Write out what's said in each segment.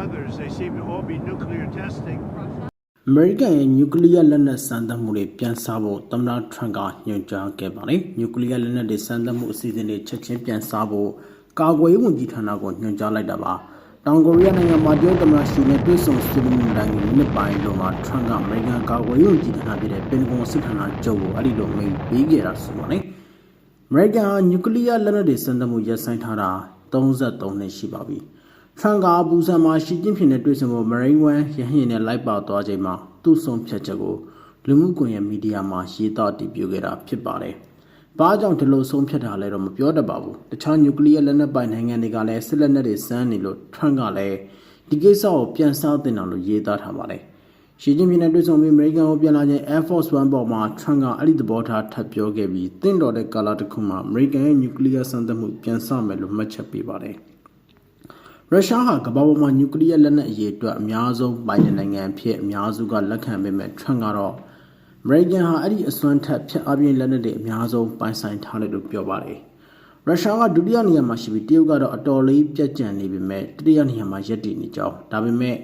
others. They seem to all be nuclear testing. အမေရိကန်ရဲ့နျူကလ িয়ার လက်နက်စမ်းသပ်မှုတွေပြန်ဆဖို့သမ္မတထရန့်ကညွှန်ကြားခဲ့ပါတယ်။နျူကလ িয়ার လက်နက်တွေစမ်းသပ်မှုအစီအစဉ်တွေချက်ချင်းပြန်ဆဖို့ကာကွယ်ရေးဝန်ကြီးဌာနကိုညွှန်ကြားလိုက်တာပါ။တောင်ကိုရီးယားနိုင်ငံမှာတရုတ်သမ္မတရှီနဲ့တွေ့ဆုံဆွေးနွေးမှုတိုင်းကိုနှစ်ပိုင်းလုံးမှာထရန့်ကအမေရိကန်ကာကွယ်ရေးဝန်ကြီးဌာနပြည်တဲ့ပင်တဂွန်စစ်ဌာနချုပ်ကိုအဲ့ဒီလိုမိန့်ပေးခဲ့တာဆိုပါတယ်။ အမေရိကန်ဟာနျူကလ িয়ার လက်နက်တွေစမ်းသပ်မှုရပ်ဆိုင်းထားတာ33နှစ်ရှိပါပြီ။ ထရန့်ကဘူဆန်မှာရှီကျင်းဖျင်နဲ့တွေ့ဆုံဖို့မရိန်ဝမ်ရဟင်နဲ့လိုက်ပါသွားချိန်မှာသူ့ဆုံးဖြတ်ချက်ကိုလူမှုကွန်ရက်မီဒီယာမှာရေးသားတည်ပြုခဲ့တာဖြစ်ပါတယ်။ဘာကြောင့်ဒီလိုဆုံးဖြတ်တာလဲတော့မပြောတတ်ပါဘူး။တခြားနျူကလ িয়ার လက်နက်ပိုင်နိုင်ငံတွေကလည်းစစ်လက်နက်တွေစမ်းနေလို့ထရန့်ကလည်းဒီကိစ္စကိုပြန်စားတင်အောင်လို့ရေးသားထားပါတယ်။ ရှီကျင်းပြည်နယ်တွေ့ဆုံပြီးအမေရိကန်ကိုပြန်လာခြင်း Air Force One ပေါ်မှာထရန့်ကအဲ့ဒီသဘောထားထပ်ပြောခဲ့ပြီးတင့်တော်တဲ့ကာလတစ်ခုမှာအမေရိကန်ရဲ့နျူကလ িয়ারစမ်းသပ်မှုပြန်ဆမယ်လို့မှတ်ချက်ပေးပါတယ်။ ရုရှားဟာကမ္ဘာပေါ်မှာနျူကလ িয়ারလက်နက်အရေးအတွက်အများဆုံးပိုင်တဲ့နိုင်ငံအဖြစ်အများစုကလက်ခံပေမဲ့ထရန့်ကတော့အမေရိကန်ဟာအဲ့ဒီအစွမ်းထက်ဖြတ်အပြင်းလက်နက်တွေအများဆုံးပိုင်ဆိုင်ထားတယ်လို့ပြောပါတယ်။ ရုရှားကဒုတိယနေရာမှာရှိပြီးတရုတ်ကတော့အတော်လေးပြတ်ကျန်နေပေမဲ့တတိယနေရာမှာရပ်တည်နေကြောင်းဒါပေမဲ့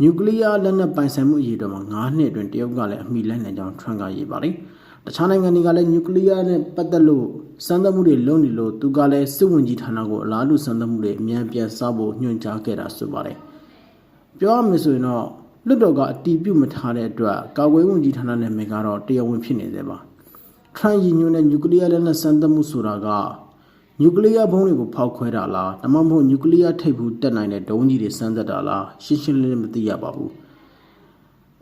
နျူကလ িয়ার လက်နက်ပိုင်ဆိုင်မှုအရေးတော်မှာ9နှစ်အတွင်းတရုတ်ကလည်းအမိလိုက်နိုင်ကြောင်းထရန့်ကရေးပါတယ်။ တခြားနိုင်ငံတွေကလည်းနျူကလ িয়ার နဲ့ပတ်သက်လို့စမ်းသပ်မှုတွေလုပ်နေလို့သူကလည်းစစ်ဝင်ကြီးဌာနကိုအလားတူစမ်းသပ်မှုတွေအမြန်ပြန်စဖို့ညွှန်ကြားခဲ့တာဆိုပါတယ်။ပြောရမယ်ဆိုရင်တော့လွတ်တော်ကအတီးပြုတ်မထားတဲ့အတွက်ကာကွယ်ဝင်ကြီးဌာနနဲ့မေကတော့တရားဝင်ဖြစ်နေသေးပါ။ ထရန့်ရည်ညွှန်းတဲ့နျူကလ িয়ার လက်နက်စမ်းသပ်မှုဆိုတာကနျူကလ িয়ার ဘုံးတွေကိုဖောက်ခွဲတာလားဒါမှမဟုတ်နျူကလ িয়ার ထိပ်ဘူးတက်နိုင်တဲ့ဒုံးကြီးတွေစမ်းသပ်တာလားရှင်းရှင်းလင်းလင်းမသိရပါဘူး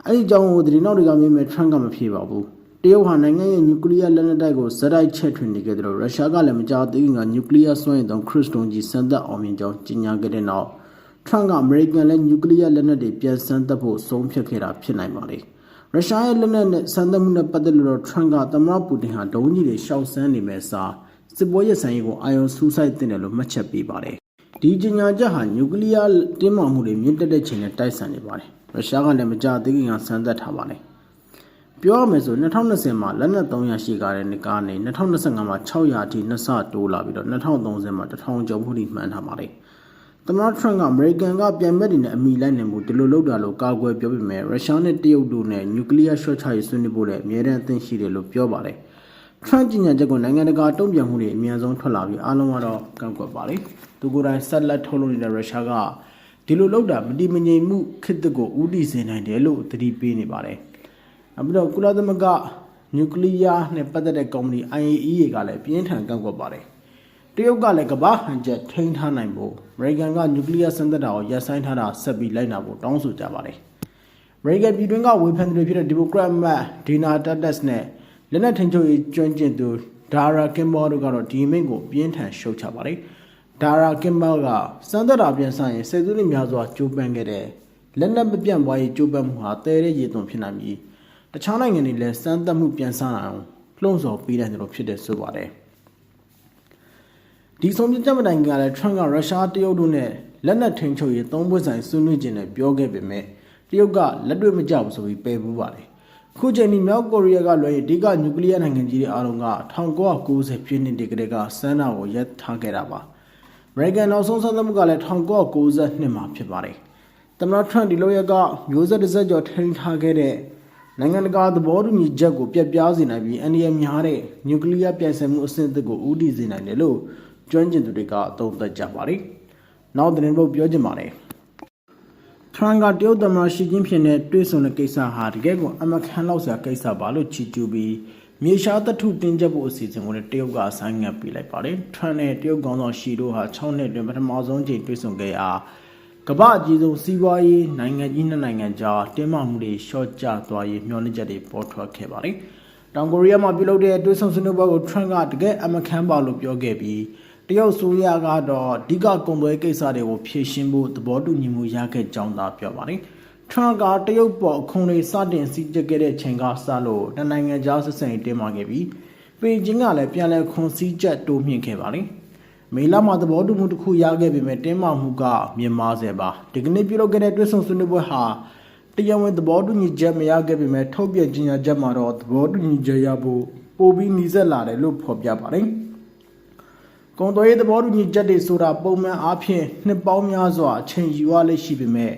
အဲ့ဒီကြောင့်ဒီနောက်တွေကမြင်မဲ့ထရန့်ကမဖြေပါဘူး တရုတ်ဟာနိုင်ငံရဲ့နျူကလ িয়ার လက်နက်တိုက်ကိုဇက်တိုက်ချက်ထွင်နေခဲ့တယ်လို့ရုရှားကလည်းမကြာသေးခင်ကနျူကလ িয়ার စွမ်းရည်သုံးခရစ်စတုန်ကြီးစမ်းသပ်အောင်မြင်ကြောင်းကြေညာခဲ့တဲ့နောက်ထရန့်ကအမေရိကန်လည်းနျူကလ িয়ার လက်နက်တွေပြန်စမ်းသပ်ဖို့ဆုံးဖြတ်ခဲ့တာဖြစ်နိုင်ပါတယ်ရုရှားရဲ့လက်နက်နဲ့စမ်းသပ်မှုနဲ့ပတ်သက်လို့ထရန့်ကသမ္မတပူတင်ဟာဒုံးကြီးတွေရှောက်ဆန်းနေမဲ့စာစစ်ပွဲရဆိုင်ရေးကိုအာရုံစူးစိုက်တင်တယ်လို့မှတ်ချက်ပေးပါတယ်ဒီကြေညာချက်ဟာနျူကလ িয়ার တင်းမာမှုတွေမြင့်တက်တဲ့ချိန်နဲ့တိုက်ဆိုင်နေပါတယ်ရုရှားကလည်းမကြာသေးခင်ကစမ်းသပ်ထားပါတယ် ပြောရမယ်ဆို2020မှာလက်နက်300ရှိကားတဲ့နေကားနေ2025မှာ600အထိနှစ်ဆတိုးလာပြီးတော့2030မှာ1000ကျော်မှုထိမှန်းထားပါတယ်သမ္မတထရန့်ကအမေရိကန်ကပြန်မဲ့တွေနဲ့အမိလိုက်နေမှုဒီလိုလုပ်တာလို့ကာကွယ်ပြောပေမဲ့ရုရှားနဲ့တရုတ်တို့နဲ့နျူကလ িয়ার ရှော့ချရေးဆွေးနွေးဖို့လည်းအမြဲတမ်းအသင့်ရှိတယ်လို့ပြောပါတယ်ထရန့်ကြီးညာချက်ကိုနိုင်ငံတကာတုံ့ပြန်မှုတွေအများဆုံးထွက်လာပြီးအားလုံးကတော့ကန့်ကွက်ပါတယ်သူကိုယ်တိုင်ဆက်လက်ထုတ်လုပ်နေတဲ့ရုရှားကဒီလိုလုပ်တာမတိမငြိမ်မှုခစ်တဲ့ကိုဥတီစေနိုင်တယ်လို့သတိပေးနေပါတယ် နောက်ပြီးတော့ကုလသမဂ္ဂနျူကလ িয়ার နဲ့ပတ်သက်တဲ့ကုမ္ပဏီ IAEA ကလည်းပြင်းထန်ကန့်ကွက်ပါတယ်တရုတ်ကလည်းကမ္ဘာဟန်ချက်ထိန်းထားနိုင်ဖို့အမေရိကန်ကနျူကလ িয়ারစမ်းသပ်တာကိုရပ်ဆိုင်းထားတာဆက်ပြီးလိုက်နာဖို့တောင်းဆိုကြပါတယ်အမေရိကန်ပြည်တွင်းကဝေဖန်သူတွေဖြစ်တဲ့ဒီမိုကရက်မတ်ဒီနာတက်တက်စ်နဲ့လက်နက်ထင်ချုပ်ရေးကျွမ်းကျင်သူဒါရာကင်ဘောတို့ကတော့ဒီမိန့်ကိုပြင်းထန်ရှုတ်ချပါတယ်ဒါရာကင်ဘောကစမ်းသပ်တာပြန်ဆိုင်ရင်ဆယ်စုနှစ်များစွာကြိုးပမ်းခဲ့တဲ့လက်နက်မပြန့်ပွားရေးကြိုးပမ်းမှုဟာတဲတဲ့ရေသွန်ဖြစ်နိုင်ပြီး တခြားနိုင်ငံတွေလည်းစမ်းသပ်မှုပြန်ဆန်းအောင်လှုံ့ဆော်ပေးတယ်လို့ဖြစ်တယ်ဆိုပါတယ်ဒီဆုံးဖြတ်ချက်မတိုင်ကလည်းထရန့်ကရုရှားတရုတ်တို့နဲ့လက်နက်ထိန်ချုပ်ရေးသုံးပွင့်ဆိုင်ဆွေးနွေးခြင်းနဲ့ပြောခဲ့ပေမဲ့တရုတ်ကလက်တွေ့မကြဘူးဆိုပြီးပယ်ပူးပါတယ်ခုချိန်ဒီမြောက်ကိုရီးယားကလွှဲရင်အဓိကနျူကလ িয়ার နိုင်ငံကြီးတွေအားလုံးက1990ပြည့်နှစ်တည်းကတည်းကစမ်းတာကိုရပ်ထားခဲ့တာပါအမေရိကန်နောက်ဆုံးစမ်းသပ်မှုကလည်း1992မှာဖြစ်ပါတယ်သမ္မတထရန့်ဒီလိုရက်ကမျိုးဆက်တစ်ဆက်ကျော်ထိန်းထားခဲ့တဲ့ နိုင်ငံတကာသဘောတူညီချက်ကိုပြက်ပြားစေနိုင်ပြီးအန်ဒီယများတဲ့နျူကလ িয়ার ပြိုင်ဆိုင်မှုအဆင့်အသစ်ကိုဦးတည်စေနိုင်တယ်လို့ကျွမ်းကျင်သူတွေကအသုံးသပ်ကြပါတယ်နောက်သတင်းပုတ်ပြောချင်ပါတယ်ထရန်ကတရုတ်သမ္မတရှီကျင်းဖျင်နဲ့တွေ့ဆုံတဲ့ကိစ္စဟာတကယ်ကိုအမခံလောက်စရာကိစ္စပါလို့ချီကျူးပြီးမြေရှားတထုတင်ချက်ဖို့အစီအစဉ်ကိုလည်းတရုတ်ကဆိုင်းငံ့ပေးလိုက်ပါတယ်ထရန်နဲ့တရုတ်ကောင်ဆောင်ရှီတို့ဟာ6နှစ်အတွင်းပထမဆုံးချိန်တွေ့ဆုံခဲ့ရာ ကမ္ဘာအကြီးဆုံးစီးပွားရေးနိုင်ငံကြီးနှစ်နိုင်ငံကြားတင်းမာမှုတွေရှော့ကျသွားရေးမျှော်လင့်ချက်တွေပေါ်ထွက်ခဲ့ပါတယ်တောင်ကိုရီးယားမှာပြုလုပ်တဲ့တွေ့ဆုံဆွေးနွေးပွဲကိုထရန်ကတကယ်အမခံပါလို့ပြောခဲ့ပြီးတရုတ်ဆိုရကတော့အဓိကကုန်သွယ်ကိစ္စတွေကိုဖြေရှင်းဖို့သဘောတူညီမှုရခဲ့ကြောင်းသာပြောပါတယ်။ထရန့်ကတရုတ်ပေါ်အခွန်တွေစတင်စည်းကြပ်ခဲ့တဲ့ချိန်ကစလို့တနိုင်ငံကြားဆက်ဆံရေးတင်းမာခဲ့ပြီးပေကျင်းကလည်းပြန်လည်ခွန်စည်းချက်တိုးမြင့်ခဲ့ပါတယ်။ မေလမှာသဘောတူမှုတစ်ခုရခဲ့ပေမဲ့တင်းမာမှုကမြင့်မားစေပါဒီကနေ့ပြုလုပ်ခဲ့တဲ့တွဲဆုံဆွေးနွေးပွဲဟာတရားဝင်သဘောတူညီချက်မရခဲ့ပေမဲ့ထုတ်ပြန်ကြေညာချက်မှာတော့သဘောတူညီချက်ရဖို့ပိုပြီးနှီးစက်လာတယ်လို့ဖော်ပြပါတယ်။ကုံတော်ရေးသဘောတူညီချက်တွေဆိုတာပုံမှန်အားဖြင့်နှစ်ပေါင်းများစွာအချိန်ယူရလိမ့်ရှိပေမဲ့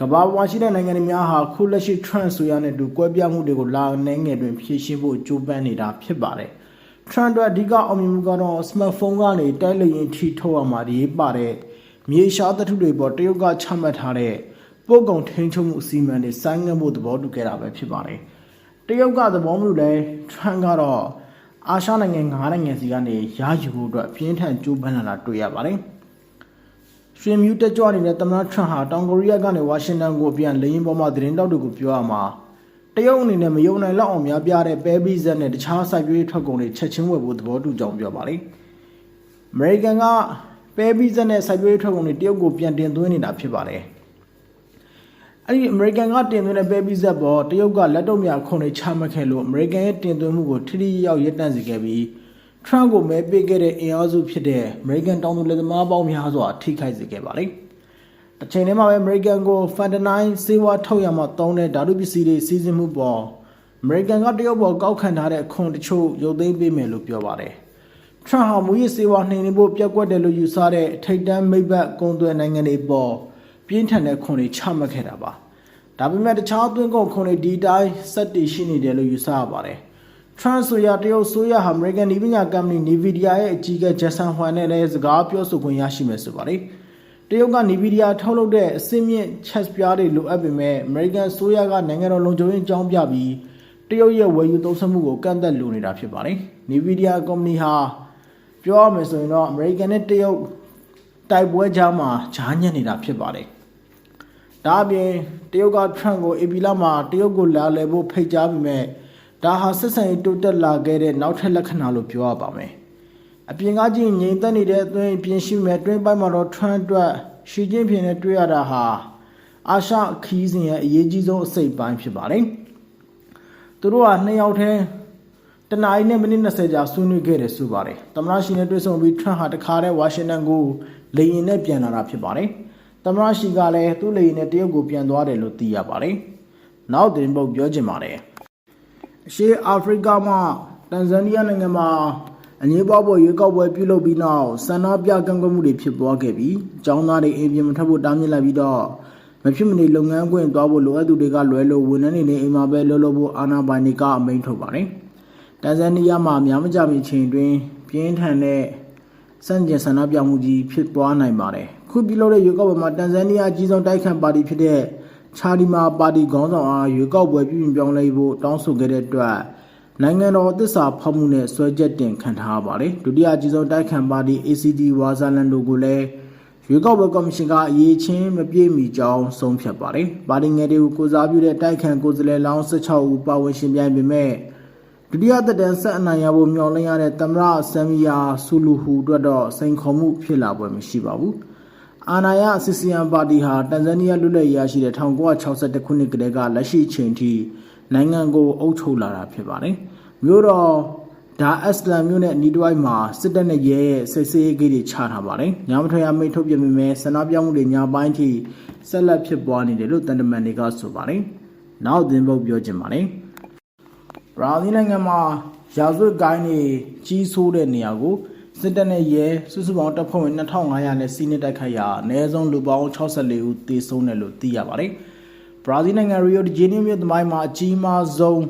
ကမ္ဘာပေါ်ရှိတဲ့နိုင်ငံတွေများဟာခုလက်ရှိ trend ဆိုရတဲ့တူကွဲပြားမှုတွေကိုလာနေငယ်တွင်ဖြည့်ရှင်းဖို့ကြိုးပမ်းနေတာဖြစ်ပါတယ်။ trend အတွက်အဓိကအောင်မြင်မှုကတော့ smartphone ကနေတိုက်လျင်ထိထုတ်ရမှာရေးပါတဲ့မြေရှားသတ္ထုတွေပေါ်တရုတ်ကချမှတ်ထားတဲ့ပို့ကုန်ထိန်းချုပ်မှုအစီအမံတွေစိုင်းငံ့ဖို့သဘောတူခဲ့တာပဲဖြစ်ပါတယ်။တရုတ်ကသဘောမတူလဲ trend ကတော့အာရှနိုင်ငံ၅နိုင်ငံစီကနေရယူဖို့အတွက်အပြင်းထန်ကြိုးပမ်းလာတာတွေ့ရပါတယ်။ရွှေမြူးတက်ကြွနေတဲ့သမ္မတထရန့်ဟာတောင်ကိုရီးယားကနေဝါရှင်တန်ကိုပြန်လေရင်ပေါ်မှာသတင်းတောက်တွေကိုပြောရမှာ တရုတ်အနေနဲ့မယုံနိုင်လောက်အောင်များပြားတဲ့ပဲပီဇက်နဲ့တခြားစိုက်ပျိုးရေးထွက်ကုန်တွေချက်ချင်းဝယ်ဖို့သဘောတူကြောင်းပြောပါတယ်။အမေရိကန်ကပဲပီဇက်နဲ့စိုက်ပျိုးရေးထွက်ကုန်တွေတရုတ်ကိုပြန်တင်သွင်းနေတာဖြစ်ပါတယ်။အဲ့ဒီအမေရိကန်ကတင်သွင်းတဲ့ပဲပီဇက်ပေါ်တရုတ်ကလက်တော့မြခွန်တွေချမှတ်ခဲ့လို့အမေရိကန်ရဲ့တင်သွင်းမှုကိုထိထိရောက်ရပ်တန့်စေခဲ့ပြီးထရန့်ကိုမဲပေးခဲ့တဲ့အင်အားစုဖြစ်တဲ့အမေရိကန်တောင်သူလယ်သမားပေါင်းများစွာထိခိုက်စေခဲ့ပါတယ်။ တစ်ချိန်တည်းမှာပဲအမေရိကန်ကိုဖန်တနိုင်းစေဝါထုတ်ရမှာတုံးတဲ့ဓာတုပစ္စည်းတွေစီးဆင်းမှုပေါ်အမေရိကန်ကတရုတ်ပေါ်ကောက်ခံထားတဲ့အခွန်တချို့ရုပ်သိမ်းပေးမယ်လို့ပြောပါတယ်။ထရန့်ဟာမူရစ်စေဝါနှိမ်နင်းဖို့ပြက်ကွက်တယ်လို့ယူဆတဲ့ထိတ်တန်းမိဘကုန်သွယ်နိုင်ငံတွေပေါ်ပြင်းထန်တဲ့ခွန်တွေချမှတ်ခဲ့တာပါ။ဒါပေမဲ့တခြားသွင်းကုန်ခွန်တွေဒီတိုင်းစက်တည်ရှိနေတယ်လို့ယူဆရပါတယ်။ထရန့်ဆိုရတရုတ်ဆိုရဟာ American ဒီပညာကုမ္ပဏီ Nvidia ရဲ့အကြီးအကဲဂျက်ဆန်ဟွမ်နဲ့လည်းစကားပြောဆိုခွင့်ရရှိမယ်ဆိုပါတယ်။ တရုတ်က Nvidia ထုတ်လုပ်တဲ့အစင်းမြင့် chess ပြားတွေလိုအပ်ပေမဲ့ American ဆိုရကနိုင်ငံတော်လုံခြုံရေးအကြောင်းပြပြီးတရုတ်ရဲ့ဝယ်ယူသုံးစွဲမှုကိုကန့်သက်လိုနေတာဖြစ်ပါတယ်။ Nvidia ကုမ္ပဏီဟာပြောရမယ်ဆိုရင်တော့ American နဲ့တရုတ်တိုက်ပွဲကြားမှာဂျားညက်နေတာဖြစ်ပါတယ်။ဒါအပြင်တရုတ်က Trump ကိုအေပီလာမှာတရုတ်ကိုလာလည်ဖို့ဖိတ်ကြားပြီးမဲ့ဒါဟာဆက်ဆံရေးတိုးတက်လာခဲ့တဲ့နောက်ထပ်လက္ခဏာလို့ပြောရပါမယ်။ အပြင်ကကြည့်ငြိမ်သက်နေတဲ့အသွင်ပြင်ရှိမဲ့တွင်းပိုင်းမှာတော့ Trump အတွက်ရှီကျင်းဖြစ်နေတွေ့ရတာဟာအာရှခီးစဉ်ရဲ့အရေးကြီးဆုံးအစိတ်ပိုင်းဖြစ်ပါတယ်။သူတို့ဟာနှစ်ယောက်တည်းတနအီနဲ့မိနစ်20ကြာဆွေးနွေးခဲ့တယ်ဆိုပါတယ်။သမ္မတရှိနဲ့တွေ့ဆုံပြီး Trump ဟာတခါတည်းဝါရှင်တန်ကိုလေယာဉ်နဲ့ပြန်လာတာဖြစ်ပါတယ်။သမ္မတရှိကလည်းသူ့လေယာဉ်နဲ့တရုတ်ကိုပြန်သွားတယ်လို့သိရပါတယ်။နောက်တင်ပုတ်ပြောချင်ပါတယ်။အရှေ့အာဖရိကမှတန်ဇန်နီးယားနိုင်ငံမှာ အငြင်းပွားပွဲရွေးကောက်ပွဲပြုလုပ်ပြီးနောက်ဆန္ဒပြကန့်ကွက်မှုတွေဖြစ်ပွားခဲ့ပြီးចောင်းသားတွေအိမ်ပြင်မထွက်ဖို့တားမြစ်လိုက်ပြီးတော့မဖြစ်မနေလုပ်ငန်းခွင်သွားဖို့လိုအပ်သူတွေကလွယ်လို့ဝန်ထမ်းတွေနဲ့အိမ်မှာပဲလှုပ်လှုပ်ဖို့အာဏာပိုင်တွေကအမိန့်ထုတ်ပါတယ်။တန်ဇန်နီးယားမှာများမကြမီချိန်တွင်ပြင်းထန်တဲ့စန့်ကျင်ဆန္ဒပြမှုကြီးဖြစ်ပွားနိုင်ပါတယ်။ခုပြုလုပ်တဲ့ရွေးကောက်ပွဲမှာတန်ဇန်နီးယားအကြီးဆုံးတိုက်ခိုက်ပါတီဖြစ်တဲ့ချာဒီမာပါတီခေါင်းဆောင်အားရွေးကောက်ပွဲပြုပြင်ပြောင်းလဲဖို့တောင်းဆိုခဲ့တဲ့အတွက် နိုင်ငံတော်သစ္စာဖောက်မှုနဲ့ဆွဲချက်တင်ခံထားပါတယ်။ဒုတိယအကြီးဆုံးတိုက်ခိုက်ပါတီ ACD ဝါဇာလန်တို့ကိုလည်းရွေးကောက်ပွဲကော်မရှင်ကအရေးချင်းမပြေမီကြောင်းဆုံးဖြတ်ပါတယ်။ပါတီငယ်တွေကိုကိုစားပြုတဲ့တိုက်ခန့်ကိုယ်စားလှယ်လောင်း16ဦးပါဝင်ရှင်ပြိုင်ပေမဲ့ဒုတိယသက်တမ်းဆက်အနိုင်ရဖို့မျှော်လင့်ရတဲ့သမ္မတဆမ်မီယာဆူလူဟူအတွက်တော့စိန်ခေါ်မှုဖြစ်လာပွဲမရှိပါဘူး။အာနာယဆီစီယန်ပါတီဟာတန်ဇန်နီးယားလွတ်လပ်ရေးရရှိတဲ့1962ခုနှစ်ကတည်းကလက်ရှိအချိန်ထိ နိုင်ငံကိုအုပ်ချုပ်လာတာဖြစ်ပါတယ်။မြို့တော်ဒါအက်စလန်မြို့နဲ့နီးတွိုင်းမှာစစ်တပ်နဲ့ရဲရဲ့စစ်ဆေးရေးဂိတ်တွေချထားပါတယ်။ညမထွက်ရမိတ်ထုတ်ပြပေမဲ့ဆန္ဒပြမှုတွေညပိုင်းထိဆက်လက်ဖြစ်ပွားနေတယ်လို့တန်တမန်တွေကဆိုပါတယ်။နောက်သင်ပုတ်ပြောချင်ပါတယ်။ဘရာဇီးနိုင်ငံမှာရာဇဝတ်ကိုင်းတွေကြီးဆိုးတဲ့နေရာကိုစစ်တပ်နဲ့ရဲစုစုပေါင်းတပ်ဖွဲ့ဝင်2500နဲ့စီးနစ်တိုက်ခိုက်ရာအနည်းဆုံးလူပေါင်း64ဦးသေဆုံးတယ်လို့သိရပါတယ်။ ဘရာဇီးနိုင်ငံရီယိုဒီဂျေနီယိုမြို့သမိုင်းမှာအကြီးမားဆုံး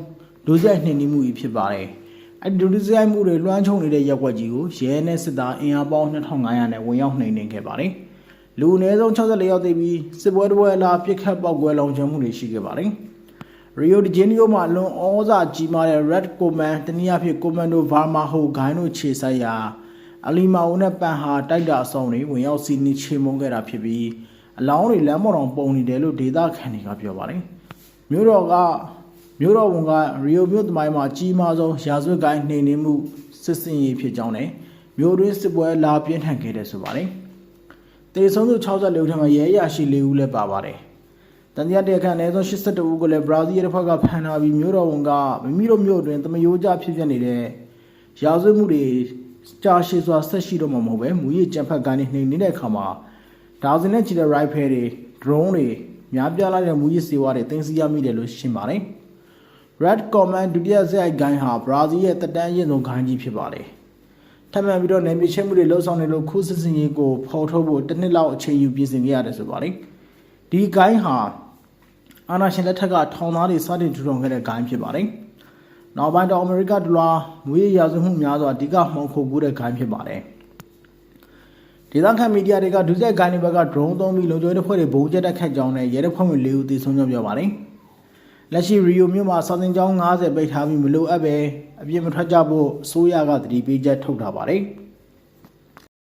ဒုစရိုက်နှိမ်နင်းမှုကြီးဖြစ်ပါတယ်။အဲဒီဒုစရိုက်မှုတွေလွှမ်းခြုံနေတဲ့ရက်ွက်ကြီးကိုရဲနဲ့စစ်သားအင်အားပေါင်း2500နဲ့ဝင်ရောက်နှိမ်နင်းခဲ့ပါတယ်။လူအနည်းဆုံး64ယောက်သေပြီးစစ်ပွဲတစ်ပွဲအလားပြစ်ခတ်ပေါက်ကွဲလောင်ကျွမ်းမှုတွေရှိခဲ့ပါတယ်။ရီယိုဒီဂျေနီယိုမှာလွန်ဩဇာကြီးမားတဲ့ Red Command တနည်းအားဖြင့် Commando Vermelho ဂိုင်းတို့ခြေဆိုင်ရာအလီမာအိုနဲ့ပန်ဟာတိုက်တာအဆောင်တွေဝင်ရောက်စီးနှီးချေမှုန်းခဲ့တာဖြစ်ပြီး အလောင်းတွေလမ်းပေါ်တော်ပုံနေတယ်လို့ဒေသခံတွေကပြောပါတယ်။မြို့တော်ကမြို့တော်ဝန်ကရီယိုမြို့သမိုင်းမှာကြီးမားဆုံးရာဇဝတ်ကိုင်းနှိမ်နင်းမှုစစ်စင်ရေးဖြစ်ကြောင်းနဲ့မြို့တွင်းစစ်ပွဲလာပြင်းထန်ခဲ့တယ်ဆိုပါတယ်။တေဆုံးသူ64ဦးထက်မှရဲရရှိ4ဦးလည်းပါပါတယ်။တန်တရားတရားခံအနည်းဆုံး82ဦးကိုလည်းဘရာဇီးရဲ့တစ်ဖက်ကဖမ်းထားပြီးမြို့တော်ဝန်ကမိမိတို့မြို့အတွင်းတမယိုးကြဖြစ်ဖြစ်နေတဲ့ရာဇဝတ်မှုတွေကြာရှည်စွာဆက်ရှိတော့မှာမဟုတ်ပဲမူရစ်ကြံဖက်ကန်နေနှိမ်နေတဲ့အခါမှာ ဒါဇင်နဲ့ချီတဲ့ rifle တွေ drone တွေများပြားလာတဲ့မူရစ်စေဝါတွေတင်စီရမိတယ်လို့ရှင်းပါတယ်။ Red Command ဒုတိယဇက်ဂိုင်းဟာဘရာဇီးရဲ့တက်တန်းရင့်ဆုံးဂိုင်းကြီးဖြစ်ပါတယ်။ထပ်မံပြီးတော့နယ်မြေချဲမှုတွေလှုပ်ဆောင်နေလို့ခုစစ်စင်ရေးကိုဖော်ထုတ်ဖို့တစ်နှစ်လောက်အချိန်ယူပြင်ဆင်ခဲ့ရတယ်ဆိုပါတယ်ဒီဂိုင်းဟာအာနာရှင်လက်ထက်ကထောင်သားတွေစတင်ထူထောင်ခဲ့တဲ့ဂိုင်းဖြစ်ပါတယ်နောက်ပိုင်းတော့အမေရိကဒေါ်လာငွေရာဇဝမှုများစွာအဓိကမှောင်ခိုကူးတဲ့ဂိုင်းဖြစ်ပါတယ် ဒေသခံမီဒီယာတွေကဒုစရိုက်ဂိုင်းတွေဘက်က drone သုံးပြီးလုံခြုံရေးတပ်ဖွဲ့တွေဘုံကျက်တက်ခတ်ကြောင်းနဲ့ရဲတပ်ဖွဲ့ဝင်၄ဦးသေဆုံးကြောင်းပြောပါတယ်လက်ရှိရီယိုမြို့မှာစာသင်ကျောင်း90ပိတ်ထားပြီးမလိုအပ်ပဲအပြစ်မထွက်ကြဖို့အစိုးရကတတိပေးချက်ထုတ်ထားပါတယ်။